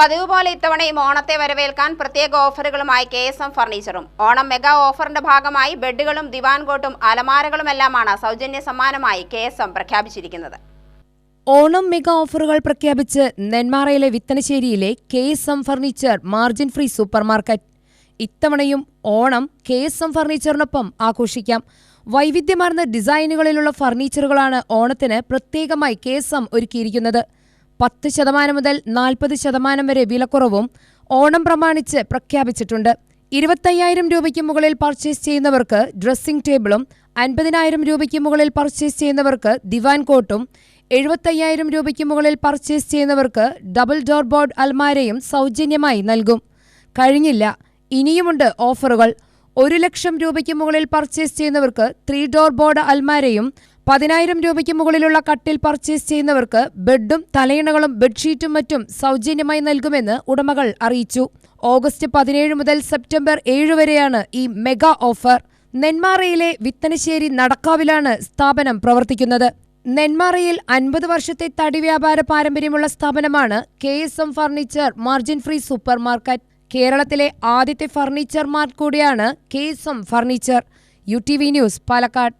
പതിവ് പോലെ ഇത്തവണയും ഓണത്തെ വരവേൽക്കാൻ പ്രത്യേക ഓഫറുകളുമായി കെ എസ് എം ഫർണിച്ചറും. ഓണം മെഗാ ഓഫറിന്റെ ഭാഗമായി ബെഡുകളും ദിവാൻ കോട്ടും അലമാരകളുമെല്ലാമാണ് സൗജന്യ സമ്മാനമായി കെ എസ് എം പ്രഖ്യാപിച്ചിരിക്കുന്നത്. ഓണം മെഗാ ഓഫറുകൾ പ്രഖ്യാപിച്ച് നെന്മാറയിലെ വിത്തനശ്ശേരിയിലെ K S M furniture margin free super market. ഇത്തവണയും ഓണം കെ എസ് എം ഫർണിച്ചറിനൊപ്പം ആഘോഷിക്കാം. വൈവിധ്യമാർന്ന ഡിസൈനുകളിലുള്ള ഫർണിച്ചറുകളാണ് ഓണത്തിന് പ്രത്യേകമായി കെ എസ് എം ഒരുക്കിയിരിക്കുന്നത്. പത്ത് ശതമാനം മുതൽ നാൽപ്പത് ശതമാനം വരെ വിലക്കുറവും ഓണം പ്രമാണിച്ച് പ്രഖ്യാപിച്ചിട്ടുണ്ട്. ഇരുപത്തയ്യായിരം രൂപയ്ക്ക് മുകളിൽ പർച്ചേസ് ചെയ്യുന്നവർക്ക് ഡ്രസ്സിംഗ് ടേബിളും അൻപതിനായിരം രൂപയ്ക്ക് മുകളിൽ പർച്ചേസ് ചെയ്യുന്നവർക്ക് ദിവാൻ കോട്ടും എഴുപത്തയ്യായിരം രൂപയ്ക്ക് മുകളിൽ പർച്ചേസ് ചെയ്യുന്നവർക്ക് ഡബിൾ ഡോർ ബോർഡ് അൽമാരയും സൗജന്യമായി നൽകും. കഴിഞ്ഞില്ല. ഇനിയുമുണ്ട് ഓഫറുകൾ ഒരു ലക്ഷം രൂപയ്ക്ക് മുകളിൽ പർച്ചേസ് ചെയ്യുന്നവർക്ക് ത്രീ ഡോർ ബോർഡ് അൽമാരയും പതിനായിരം രൂപയ്ക്ക് മുകളിലുള്ള കട്ടിൽ പർച്ചേസ് ചെയ്യുന്നവർക്ക് ബെഡും തലയിണകളും ബെഡ്ഷീറ്റും മറ്റും സൗജന്യമായി നൽകുമെന്ന് ഉടമകൾ അറിയിച്ചു. ഓഗസ്റ്റ് പതിനേഴ് മുതൽ സെപ്റ്റംബർ ഏഴ് വരെയാണ് ഈ മെഗാ ഓഫർ നെന്മാറയിലെ വിത്തനശ്ശേരി നടക്കാവിലാണ് സ്ഥാപനം പ്രവർത്തിക്കുന്നത്. നെന്മാറയിൽ അൻപത് വർഷത്തെ തടി വ്യാപാര പാരമ്പര്യമുള്ള സ്ഥാപനമാണ് K S M furniture margin free super market കേരളത്തിലെ ആദ്യത്തെ ഫർണിച്ചർ കൂടിയാണ് KSM furniture. U T V news Palakkad.